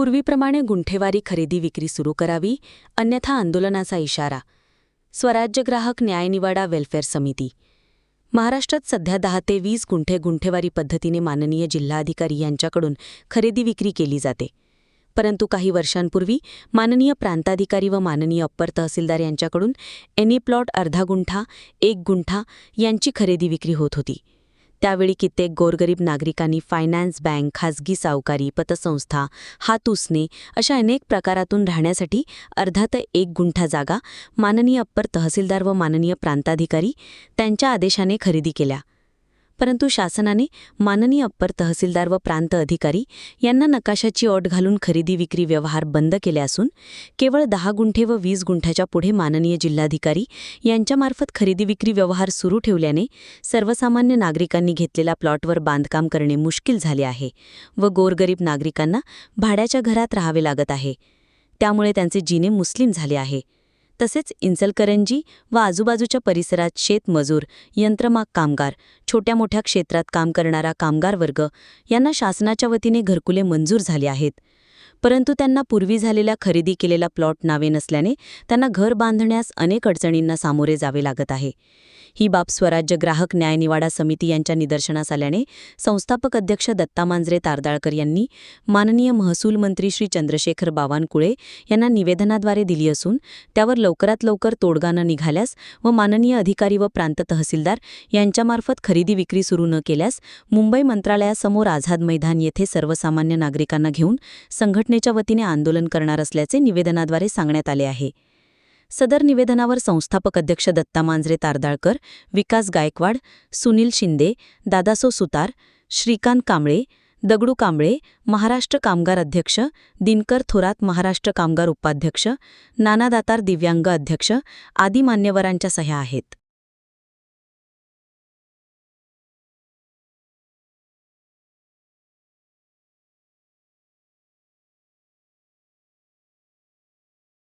पूर्वीप्रमाणे गुंठेवारी खरेदी विक्री सुरू करावी अन्यथा आंदोलनाचा इशारा. स्वराज्य ग्राहक न्यायनिवाडा वेल्फेअर समिती. महाराष्ट्रात सध्या दहा ते वीस गुंठे गुंठेवारी पद्धतीने माननीय जिल्हाधिकारी यांच्याकडून खरेदी विक्री केली जाते. परंतु काही वर्षांपूर्वी माननीय प्रांताधिकारी व माननीय अप्पर तहसीलदार यांच्याकडून एनी प्लॉट अर्धा गुंठा एक गुंठा यांची खरेदी विक्री होत होती. त्यावेळी कित्येक गोरगरीब नागरिकांनी फायनान्स बँक खासगी सावकारी पतसंस्था हात अशा अनेक प्रकारातून राहण्यासाठी अर्धा तर एक गुंठा जागा माननीय अप्पर तहसीलदार व माननीय प्रांताधिकारी त्यांच्या आदेशाने खरेदी केल्या. परंतु शासनाने माननीय अप्पर तहसीलदार व प्रांत अधिकारी यांना नकाशाची अट घालून खरेदी विक्री व्यवहार बंद केले असून केवळ दहा गुंठे व वीस गुंठ्याच्या पुढे माननीय जिल्हाधिकारी यांच्यामार्फत खरेदी विक्री व्यवहार सुरू ठेवल्याने सर्वसामान्य नागरिकांनी घेतलेल्या प्लॉटवर बांधकाम करणे मुश्किल झाले आहे व गोरगरीब नागरिकांना भाड्याच्या घरात राहावे लागत आहे. त्यामुळे त्यांचे जिने मुस्लिम झाले आहे. तसेच इंचलकरंजी व आजूबाजूच्या परिसरात शेतमजूर यंत्रमाग कामगार छोट्या मोठ्या क्षेत्रात काम करणारा कामगार वर्ग यांना शासनाच्या वतीने घरकुले मंजूर झाले आहेत. परंतु त्यांना पूर्वी झालेल्या खरेदी केलेला प्लॉट नावे नसल्याने त्यांना घर बांधण्यास अनेक अडचणींना सामोरे जावे लागत आहे. ही बाब स्वराज्य ग्राहक न्यायनिवाडा समिती यांच्या निदर्शनास आल्याने संस्थापक अध्यक्ष दत्ता मांजरे तारदाळकर यांनी माननीय महसूल मंत्री श्री चंद्रशेखर बावनकुळे यांना निवेदनाद्वारे दिली असून त्यावर लवकरात लवकर तोडगानं निघाल्यास व माननीय अधिकारी व प्रांत तहसीलदार यांच्यामार्फत खरेदी विक्री सुरू न केल्यास मुंबई मंत्रालयासमोर आझाद मैदान येथे सर्वसामान्य नागरिकांना घेऊन संघटना संघटनेच्या वतीने आंदोलन करणार असल्याचे निवेदनाद्वारे सांगण्यात आले आहे. सदर निवेदनावर संस्थापक अध्यक्ष दत्ता मांजरे तारदाळकर विकास गायकवाड सुनील शिंदे दादासो सुतार श्रीकांत कांबळे दगडू कांबळे महाराष्ट्र कामगार अध्यक्ष दिनकर थोरात महाराष्ट्र कामगार उपाध्यक्ष नाना दातार दिव्यांग अध्यक्ष आदी मान्यवरांच्या सह्या आहेत.